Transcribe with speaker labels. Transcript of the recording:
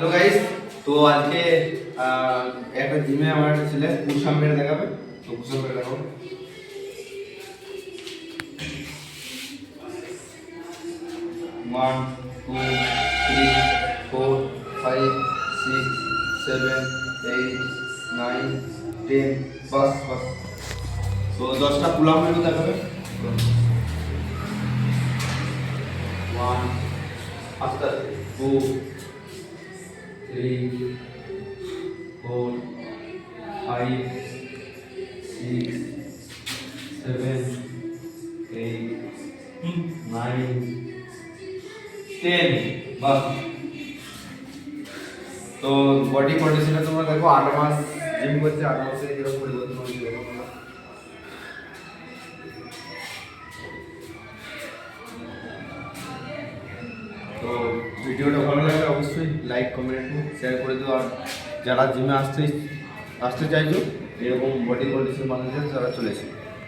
Speaker 1: Hello guys তো আজকে একটা জিমে আমার ছেলে পুষাম মেরে দেখাবে। তো পুষাম মেরে দেখাবো। One two three four five six seven eight nine ten বাস বাস। তো দশটা পুলাম মেরে দেখাবে। ওয়ান আস্তে আস্তে। Two three, four, five, six, seven, eight, nine, ten. বাস তো বডি কন্ডিশনে তোমরা দেখো আট মাস জিম করছে আট মাসে কিরকম পরিবর্তন হয়েছে দেখো তোমরা। তো ভিডিওটা ভালো লাগলে অবশ্যই লাইক কমেন্ট শেয়ার করে দিও। আর যারা জিমে আসতে আসতে চাইছো, এরকম বডি কন্ডিশন মানুষদের তারা চলেছে